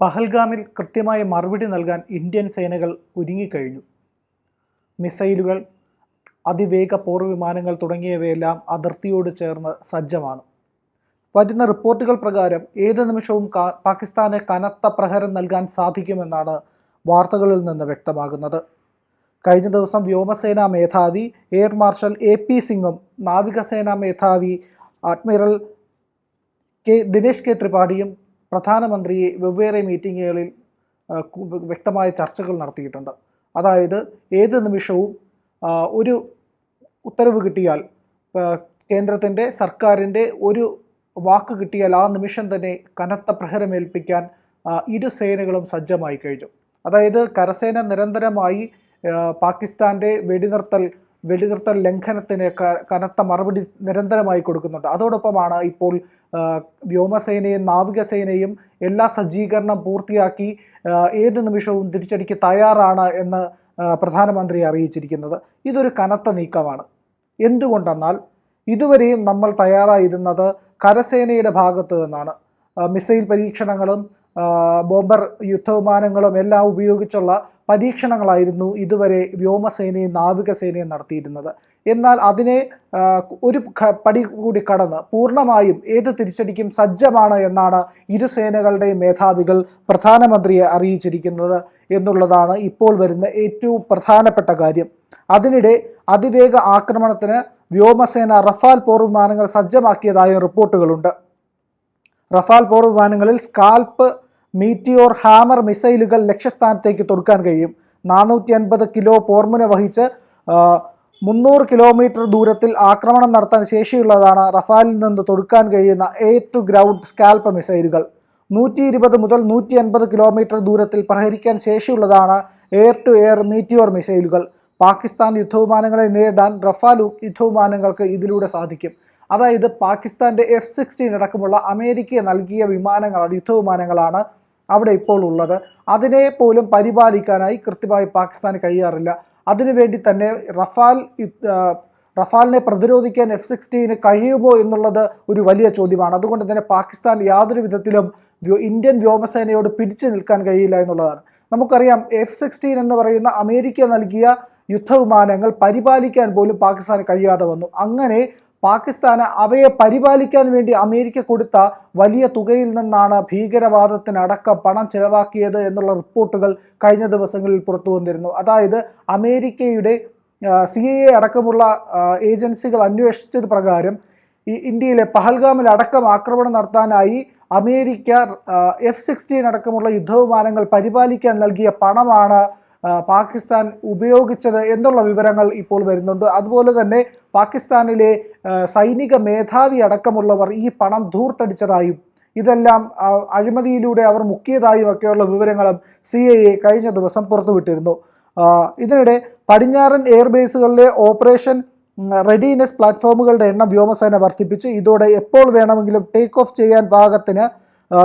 പഹൽഗാമിൽ കൃത്യമായ മറുപടി നൽകാൻ ഇന്ത്യൻ സേനകൾ ഒരുങ്ങിക്കഴിഞ്ഞു. മിസൈലുകൾ അതിവേഗ പോർവിമാനങ്ങൾ തുടങ്ങിയവയെല്ലാം അതിർത്തിയോട് ചേർന്ന് സജ്ജമാണ്. വരുന്ന റിപ്പോർട്ടുകൾ പ്രകാരം ഏത് നിമിഷവും പാകിസ്ഥാന് കനത്ത പ്രഹരം നൽകാൻ സാധിക്കുമെന്നാണ് വാർത്തകളിൽ നിന്ന് വ്യക്തമാകുന്നത്. കഴിഞ്ഞ ദിവസം വ്യോമസേനാ മേധാവി എയർ മാർഷൽ എ പി സിംഗും നാവികസേനാ മേധാവി അഡ്മിറൽ കെ ദിനേശ് കെ ത്രിപാഠിയും പ്രധാനമന്ത്രിയെ വെവ്വേറെ മീറ്റിങ്ങുകളിൽ വ്യക്തമായ ചർച്ചകൾ നടത്തിയിട്ടുണ്ട്. അതായത് ഏത് നിമിഷവും ഒരു ഉത്തരവ് കിട്ടിയാൽ കേന്ദ്രത്തിന്റെ സർക്കാരിന്റെ ഒരു വാക്ക് കിട്ടിയാൽ ആ നിമിഷം തന്നെ കനത്ത പ്രഹരമേൽപ്പിക്കാൻ ഇരു സേനകളും സജ്ജമായി കഴിഞ്ഞു. അതായത് കരസേന നിരന്തരമായി പാകിസ്ഥാന്റെ വെടിനിർത്തൽ വെടിനിർത്തൽ ലംഘനത്തിന് കനത്ത മറുപടി നിരന്തരമായി കൊടുക്കുന്നുണ്ട്. അതോടൊപ്പമാണ് ഇപ്പോൾ വ്യോമസേനയും നാവികസേനയും എല്ലാ സജ്ജീകരണം പൂർത്തിയാക്കി ഏത് നിമിഷവും തിരിച്ചടിക്ക് തയ്യാറാണ് എന്ന് പ്രധാനമന്ത്രി അറിയിച്ചിരിക്കുന്നത്. ഇതൊരു കനത്ത നീക്കമാണ്. എന്തുകൊണ്ടെന്നാൽ ഇതുവരെയും നമ്മൾ തയ്യാറായിരുന്നത് കരസേനയുടെ ഭാഗത്ത് നിന്നാണ്. മിസൈൽ പരീക്ഷണങ്ങളും ബോംബർ യുദ്ധവിമാനങ്ങളും എല്ലാം ഉപയോഗിച്ചുള്ള പരീക്ഷണങ്ങളായിരുന്നു ഇതുവരെ വ്യോമസേനയും നാവികസേനയും നടത്തിയിരുന്നത്. എന്നാൽ അതിനെ ഒരു പടി കൂടി കടന്ന് പൂർണമായും ഏത് തിരിച്ചടിക്കും സജ്ജമാണ് എന്നാണ് ഇരു സേനകളുടെയും മേധാവികൾ പ്രധാനമന്ത്രിയെ അറിയിച്ചിരിക്കുന്നത് എന്നുള്ളതാണ് ഇപ്പോൾ വരുന്ന ഏറ്റവും പ്രധാനപ്പെട്ട കാര്യം. അതിനിടെ അതിവേഗ ആക്രമണത്തിന് വ്യോമസേന റഫാൽ പോർ വിമാനങ്ങൾ സജ്ജമാക്കിയതായ റിപ്പോർട്ടുകളുണ്ട്. റഫാൽ പോർ വിമാനങ്ങളിൽ സ്കാൽപ്പ് മീറ്റിയോർ ഹാമർ മിസൈലുകൾ ലക്ഷ്യസ്ഥാനത്തേക്ക് തൊടുക്കാൻ കഴിയും. നാനൂറ്റി അൻപത് കിലോ പോർമുന വഹിച്ച് മുന്നൂറ് കിലോമീറ്റർ ദൂരത്തിൽ ആക്രമണം നടത്താൻ ശേഷിയുള്ളതാണ് റഫാലിൽ നിന്ന് തൊടുക്കാൻ കഴിയുന്ന എയർ ടു ഗ്രൗണ്ട് സ്കാൽപ്പ് മിസൈലുകൾ. നൂറ്റി ഇരുപത് മുതൽ നൂറ്റി അൻപത് കിലോമീറ്റർ ദൂരത്തിൽ പ്രഹരിക്കാൻ ശേഷിയുള്ളതാണ് എയർ ടു എയർ മീറ്റിയോർ മിസൈലുകൾ. പാകിസ്ഥാൻ യുദ്ധവിമാനങ്ങളെ നേരിടാൻ റഫാൽ യുദ്ധവിമാനങ്ങൾക്ക് ഇതിലൂടെ സാധിക്കും. അതായത് പാകിസ്ഥാന്റെ എഫ് സിക്സ്റ്റീൻ അടക്കമുള്ള അമേരിക്ക നൽകിയ വിമാനങ്ങളാണ് യുദ്ധവിമാനങ്ങളാണ് അവിടെ ഇപ്പോൾ ഉള്ളത്. അതിനെ പോലും പരിപാലിക്കാനായി കൃത്യമായി പാകിസ്ഥാന് കഴിയാറില്ല. അതിനുവേണ്ടി തന്നെ റഫാൽ റഫാലിനെ പ്രതിരോധിക്കാൻ എഫ് സിക്സ്റ്റീന് കഴിയുമോ എന്നുള്ളത് ഒരു വലിയ ചോദ്യമാണ്. അതുകൊണ്ട് തന്നെ പാകിസ്ഥാൻ യാതൊരു വിധത്തിലും ഇന്ത്യൻ വ്യോമസേനയോട് പിടിച്ചു നിൽക്കാൻ കഴിയില്ല എന്നുള്ളതാണ്. നമുക്കറിയാം എഫ് സിക്സ്റ്റീൻ എന്ന് പറയുന്ന അമേരിക്ക നൽകിയ യുദ്ധവിമാനങ്ങൾ പരിപാലിക്കാൻ പോലും പാകിസ്ഥാന് കഴിയാതെ വന്നു. അങ്ങനെ പാകിസ്ഥാന് അവയെ പരിപാലിക്കാൻ വേണ്ടി അമേരിക്ക കൊടുത്ത വലിയ തുകയിൽ നിന്നാണ് ഭീകരവാദത്തിനടക്കം പണം ചെലവാക്കിയത് എന്നുള്ള റിപ്പോർട്ടുകൾ കഴിഞ്ഞ ദിവസങ്ങളിൽ പുറത്തു വന്നിരുന്നു. അതായത് അമേരിക്കയുടെ സി എ അടക്കമുള്ള ഏജൻസികൾ അന്വേഷിച്ചത് പ്രകാരം ഈ ഇന്ത്യയിലെ പഹൽഗാമിൽ അടക്കം ആക്രമണം നടത്താനായി അമേരിക്ക എഫ് സിക്സ്റ്റീൻ അടക്കമുള്ള യുദ്ധവിമാനങ്ങൾ പരിപാലിക്കാൻ നൽകിയ പണമാണ് പാകിസ്ഥാൻ ഉപയോഗിച്ചത് എന്നുള്ള വിവരങ്ങൾ ഇപ്പോൾ വരുന്നുണ്ട്. അതുപോലെ തന്നെ പാകിസ്ഥാനിലെ സൈനിക മേധാവി അടക്കമുള്ളവർ ഈ പണം ധൂർത്തടിച്ചതായും ഇതെല്ലാം അഴിമതിയിലൂടെ അവർ മുക്കിയതായും ഒക്കെയുള്ള വിവരങ്ങളും സി ഐ എ കഴിഞ്ഞ ദിവസം പുറത്തുവിട്ടിരുന്നു. ഇതിനിടെ പടിഞ്ഞാറൻ എയർബേസുകളിലെ ഓപ്പറേഷൻ റെഡിനെസ് പ്ലാറ്റ്ഫോമുകളുടെ എണ്ണം വ്യോമസേന വർദ്ധിപ്പിച്ചു. ഇതോടെ എപ്പോൾ വേണമെങ്കിലും ടേക്ക് ഓഫ് ചെയ്യാൻ പാകത്തിന്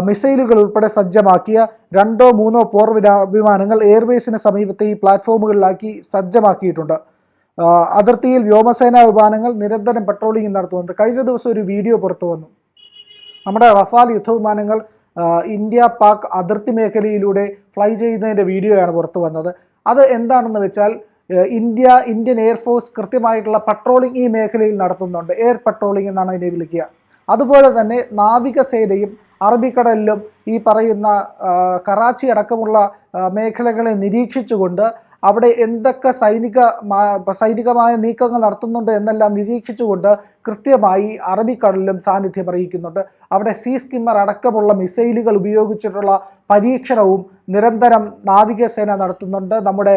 മിസൈലുകൾ ഉൾപ്പെടെ സജ്ജമാക്കിയ രണ്ടോ മൂന്നോ പോർ വിമാനങ്ങൾ എയർബേസിന് സമീപത്തെ ഈ പ്ലാറ്റ്ഫോമുകളിലാക്കി സജ്ജമാക്കിയിട്ടുണ്ട്. അതിർത്തിയിൽ വ്യോമസേനാ വിമാനങ്ങൾ നിരന്തരം പെട്രോളിംഗ് നടത്തുന്നുണ്ട്. കഴിഞ്ഞ ദിവസം ഒരു വീഡിയോ പുറത്തു വന്നു. നമ്മുടെ റഫാൽ യുദ്ധവിമാനങ്ങൾ ഇന്ത്യ പാക് അതിർത്തി മേഖലയിലൂടെ ഫ്ലൈ ചെയ്യുന്നതിന്റെ വീഡിയോയാണ് പുറത്തു വന്നത്. അത് എന്താണെന്ന് വെച്ചാൽ ഇന്ത്യ ഇന്ത്യൻ എയർഫോഴ്സ് കൃത്യമായിട്ടുള്ള പട്രോളിംഗ് ഈ മേഖലയിൽ നടത്തുന്നുണ്ട്. എയർ പട്രോളിംഗ് എന്നാണ് അതിനെ വിളിക്കുക. അതുപോലെ തന്നെ നാവികസേനയും അറബിക്കടലിലും ഈ പറയുന്ന കറാച്ചി അടക്കമുള്ള മേഖലകളെ നിരീക്ഷിച്ചുകൊണ്ട് അവിടെ എന്തൊക്കെ സൈനിക സൈനികമായ നീക്കങ്ങൾ നടത്തുന്നുണ്ട് എന്നെല്ലാം നിരീക്ഷിച്ചുകൊണ്ട് കൃത്യമായി അറബിക്കടലിലും സാന്നിധ്യം അറിയിക്കുന്നുണ്ട്. അവിടെ സീ സ്കിമ്മർ അടക്കമുള്ള മിസൈലുകൾ ഉപയോഗിച്ചിട്ടുള്ള പരീക്ഷണവും നിരന്തരം നാവികസേന നടത്തുന്നുണ്ട്. നമ്മുടെ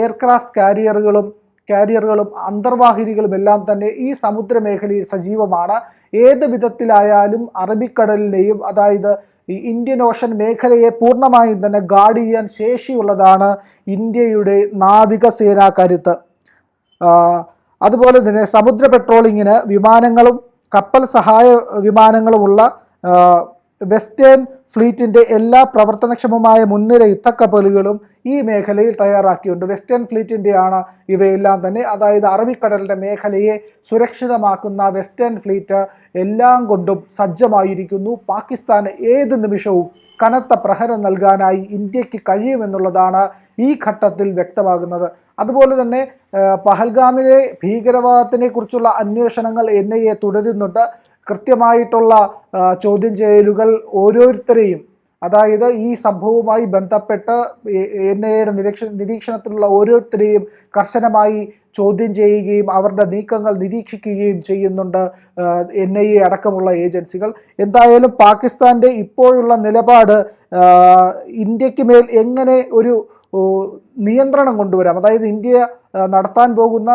എയർക്രാഫ്റ്റ് കാരിയറുകളും കാരിയറുകളും അന്തർവാഹിനികളും എല്ലാം തന്നെ ഈ സമുദ്രമേഖലയിൽ സജീവമാണ്. ഏത് വിധത്തിലായാലും അറബിക്കടലിനെയും അതായത് ഈ ഇന്ത്യൻ ഓഷൻ മേഖലയെ പൂർണമായും തന്നെ ഗാർഡ് ചെയ്യാൻ ശേഷിയുള്ളതാണ് ഇന്ത്യയുടെ നാവികസേനാ കരുത്ത്. അതുപോലെ തന്നെ സമുദ്ര പെട്രോളിങ്ങിന് വിമാനങ്ങളും കപ്പൽ സഹായ വിമാനങ്ങളുമുള്ള വെസ്റ്റേൺ ഫ്ലീറ്റിന്റെ എല്ലാ പ്രവർത്തനക്ഷമമായ മുൻനിര യുദ്ധക്കപ്പലുകളും ഈ മേഖലയിൽ തയ്യാറാക്കിയുണ്ട് വെസ്റ്റേൺ ഫ്ലീറ്റിന്റെയാണ് ഇവയെല്ലാം തന്നെ. അതായത് അറബിക്കടലിന്റെ മേഖലയെ സുരക്ഷിതമാക്കുന്ന വെസ്റ്റേൺ ഫ്ലീറ്റ് എല്ലാം കൊണ്ടും സജ്ജമായിരിക്കുന്നു. പാകിസ്ഥാന് ഏത് നിമിഷവും കനത്ത പ്രഹരം നൽകാനായി ഇന്ത്യയ്ക്ക് കഴിയുമെന്നുള്ളതാണ് ഈ ഘട്ടത്തിൽ വ്യക്തമാകുന്നത്. അതുപോലെ തന്നെ പഹൽഗാമിലെ ഭീകരവാദത്തിനെ കുറിച്ചുള്ള അന്വേഷണങ്ങൾ എൻ ഐ എ തുടരുന്നുണ്ട്. കൃത്യമായിട്ടുള്ള ചോദ്യം ചെയ്യലുകൾ ഓരോരുത്തരെയും അതായത് ഈ സംഭവവുമായി ബന്ധപ്പെട്ട് എൻ ഐ എയുടെ നിരീക്ഷ നിരീക്ഷണത്തിലുള്ള ഓരോരുത്തരെയും കർശനമായി ചോദ്യം ചെയ്യുകയും അവരുടെ നീക്കങ്ങൾ നിരീക്ഷിക്കുകയും ചെയ്യുന്നുണ്ട് എൻ ഐ എ അടക്കമുള്ള ഏജൻസികൾ. എന്തായാലും പാകിസ്ഥാന്റെ ഇപ്പോഴുള്ള നിലപാട് ഇന്ത്യയ്ക്ക് മേൽ എങ്ങനെ ഒരു നിയന്ത്രണം കൊണ്ടുവരാം. അതായത് ഇന്ത്യ നടത്താൻ പോകുന്ന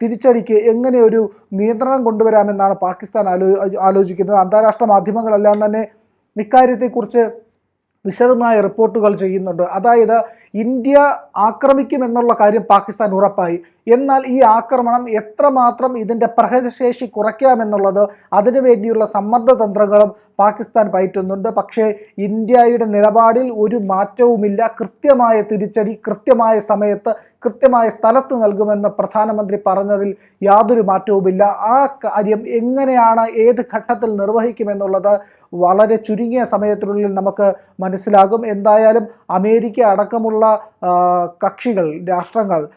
തിരിച്ചടിക്ക് എങ്ങനെ ഒരു നിയന്ത്രണം കൊണ്ടുവരാമെന്നാണ് പാകിസ്ഥാൻ ആലോ ആലോചിക്കുന്നത്. അന്താരാഷ്ട്ര മാധ്യമങ്ങളെല്ലാം തന്നെ ഇക്കാര്യത്തെക്കുറിച്ച് വിശദമായ റിപ്പോർട്ടുകൾ ചെയ്യുന്നുണ്ട്. അതായത് ഇന്ത്യ ആക്രമിക്കും എന്നുള്ള കാര്യം പാകിസ്ഥാൻ ഉറപ്പായി. എന്നാൽ ഈ ആക്രമണം എത്രമാത്രം ഇതിന്റെ പ്രഹരശേഷി കുറയ്ക്കാമെന്നുള്ളത് അതിനുവേണ്ടിയുള്ള സമ്മർദ്ദ തന്ത്രങ്ങളും പാകിസ്ഥാൻ പയറ്റുന്നുണ്ട്. പക്ഷേ ഇന്ത്യയുടെ നിലപാടിൽ ഒരു മാറ്റവുമില്ല. കൃത്യമായ തിരിച്ചടി കൃത്യമായ സമയത്ത് കൃത്യമായ സ്ഥലത്ത് നൽകുമെന്ന് പ്രധാനമന്ത്രി പറഞ്ഞതിൽ യാതൊരു മാറ്റവുമില്ല. ആ കാര്യം എങ്ങനെയാണ് ഏത് ഘട്ടത്തിൽ നിർവഹിക്കുമെന്നുള്ളത് വളരെ ചുരുങ്ങിയ സമയത്തിനുള്ളിൽ നമുക്ക് മനസ്സിലാകും. എന്തായാലും അമേരിക്ക അടക്കമുള്ള ആ, കക്ഷികൾ രാഷ്ട്രങ്ങൾ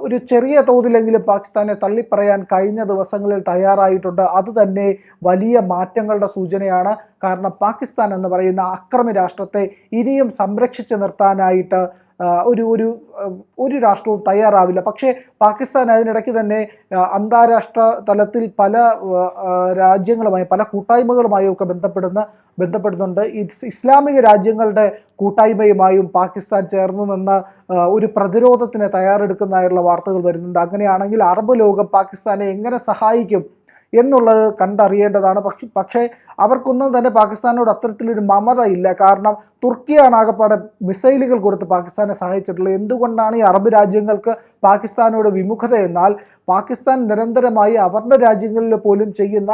ഒരു ചെറിയ തോതിലെങ്കിലും പാകിസ്ഥാനെ തള്ളിപ്പറയാൻ കഴിഞ്ഞ ദിവസങ്ങളിൽ തയ്യാറായിട്ടുണ്ട്. അത് തന്നെ വലിയ മാറ്റങ്ങളുടെ സൂചനയാണ്. കാരണം പാകിസ്ഥാൻ എന്ന് പറയുന്ന അക്രമി രാഷ്ട്രത്തെ ഇനിയും സംരക്ഷിച്ചു നിർത്താനായിട്ട് ഒരു ഒരു ഒരു രാഷ്ട്രവും തയ്യാറാവില്ല. പക്ഷേ പാകിസ്ഥാൻ അതിനിടയ്ക്ക് തന്നെ അന്താരാഷ്ട്ര തലത്തിൽ പല രാജ്യങ്ങളുമായി പല കൂട്ടായ്മകളുമായും ഒക്കെ ബന്ധപ്പെടുന്ന ബന്ധപ്പെടുന്നുണ്ട്. ഇസ് ഇസ്ലാമിക രാജ്യങ്ങളുടെ കൂട്ടായ്മയുമായും പാകിസ്ഥാൻ ചേർന്ന് നിന്ന് ഒരു പ്രതിരോധത്തിന് തയ്യാറെടുക്കുന്നതായുള്ള വാർത്തകൾ വരുന്നുണ്ട്. അങ്ങനെയാണെങ്കിൽ അറബ് ലോകം പാകിസ്ഥാനെ എങ്ങനെ സഹായിക്കും? എന്നുള്ളത് കണ്ടറിയേണ്ടതാണ്. പക്ഷെ പക്ഷേ അവർക്കൊന്നും തന്നെ പാകിസ്ഥാനോട് അത്തരത്തിലൊരു മമത ഇല്ല. കാരണം തുർക്കിയാണ് ആകപ്പാടെ മിസൈലുകൾ കൊടുത്ത് പാകിസ്ഥാനെ സഹായിച്ചിട്ടുള്ളത്. എന്തുകൊണ്ടാണ് ഈ അറബ് രാജ്യങ്ങൾക്ക് പാകിസ്ഥാനോട് വിമുഖത എന്നാൽ പാകിസ്ഥാൻ നിരന്തരമായി അവരുടെ രാജ്യങ്ങളിൽ പോലും ചെയ്യുന്ന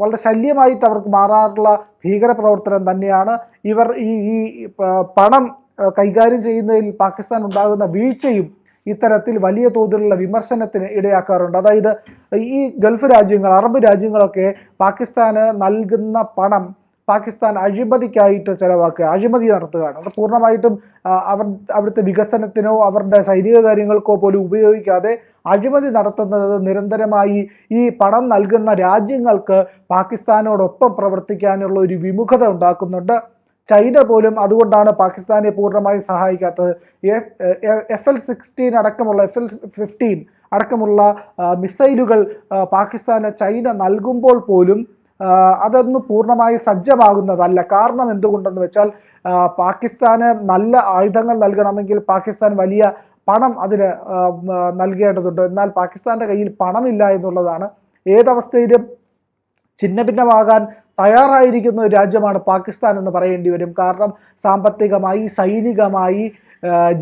വളരെ ശല്യമായിട്ട് അവർക്ക് മാറാറുള്ള ഭീകരപ്രവർത്തനം തന്നെയാണ്. ഇവർ ഈ ഈ പണം കൈകാര്യം ചെയ്യുന്നതിൽ പാകിസ്ഥാൻ ഉണ്ടാകുന്ന വീഴ്ചയും ഇത്തരത്തിൽ വലിയ തോതിലുള്ള വിമർശനത്തിന് ഇടയാക്കാറുണ്ട്. അതായത് ഈ ഗൾഫ് രാജ്യങ്ങൾ അറബ് രാജ്യങ്ങളൊക്കെ പാകിസ്ഥാന് നൽകുന്ന പണം പാകിസ്ഥാൻ അഴിമതിക്കായിട്ട് ചെലവാക്കുക അഴിമതി നടത്തുകയാണ്. അത് പൂർണമായിട്ടും അവർ അവിടുത്തെ വികസനത്തിനോ അവരുടെ സൈനിക കാര്യങ്ങൾക്കോ പോലും ഉപയോഗിക്കാതെ അഴിമതി നടത്തുന്നത് നിരന്തരമായി ഈ പണം നൽകുന്ന രാജ്യങ്ങൾക്ക് പാകിസ്ഥാനോടൊപ്പം പ്രവർത്തിക്കാനുള്ള ഒരു വിമുഖത ഉണ്ടാക്കുന്നുണ്ട്. ചൈന പോലും അതുകൊണ്ടാണ് പാകിസ്ഥാനെ പൂർണമായും സഹായിക്കാത്തത്. എഫ് എൽ സിക്സ്റ്റീൻ അടക്കമുള്ള എഫ് എൽ ഫിഫ്റ്റീൻ അടക്കമുള്ള മിസൈലുകൾ പാകിസ്ഥാന് ചൈന നൽകുമ്പോൾ പോലും അതൊന്നും പൂർണമായി സജ്ജമാകുന്നതല്ല. കാരണം എന്തുകൊണ്ടെന്ന് വെച്ചാൽ പാകിസ്ഥാന് നല്ല ആയുധങ്ങൾ നൽകണമെങ്കിൽ പാകിസ്ഥാൻ വലിയ പണം അതിന് നൽകേണ്ടതുണ്ട്. എന്നാൽ പാകിസ്ഥാന്റെ കയ്യിൽ പണമില്ല എന്നുള്ളതാണ്. ഏതവസ്ഥയിലും ഛിന്ന ഭിന്നമാകാൻ തയ്യാറായിരിക്കുന്ന ഒരു രാജ്യമാണ് പാകിസ്ഥാൻ എന്ന് പറയേണ്ടി വരും. കാരണം സാമ്പത്തികമായി സൈനികമായി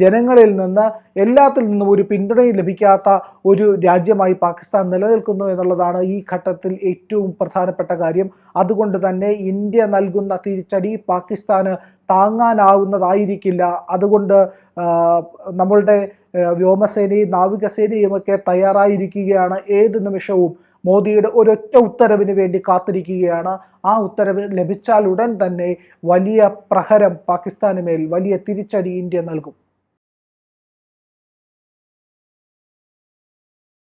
ജനങ്ങളിൽ നിന്ന് എല്ലാത്തിൽ നിന്നും ഒരു പിന്തുണയും ലഭിക്കാത്ത ഒരു രാജ്യമായി പാകിസ്ഥാൻ നിലനിൽക്കുന്നു എന്നുള്ളതാണ് ഈ ഘട്ടത്തിൽ ഏറ്റവും പ്രധാനപ്പെട്ട കാര്യം. അതുകൊണ്ട് തന്നെ ഇന്ത്യ നൽകുന്ന തിരിച്ചടി പാകിസ്ഥാന് താങ്ങാനാവുന്നതായിരിക്കില്ല. അതുകൊണ്ട് നമ്മളുടെ വ്യോമസേനയും നാവികസേനയും ഒക്കെ തയ്യാറായിരിക്കുകയാണ്. ഏത് നിമിഷവും മോദിയുടെ ഒരൊറ്റ ഉത്തരവിന് വേണ്ടി കാത്തിരിക്കുകയാണ്. ആ ഉത്തരവ് ലഭിച്ചാൽ ഉടൻ തന്നെ വലിയ പ്രഹരം പാകിസ്ഥാന് മേൽ വലിയ തിരിച്ചടി ഇന്ത്യ നൽകും.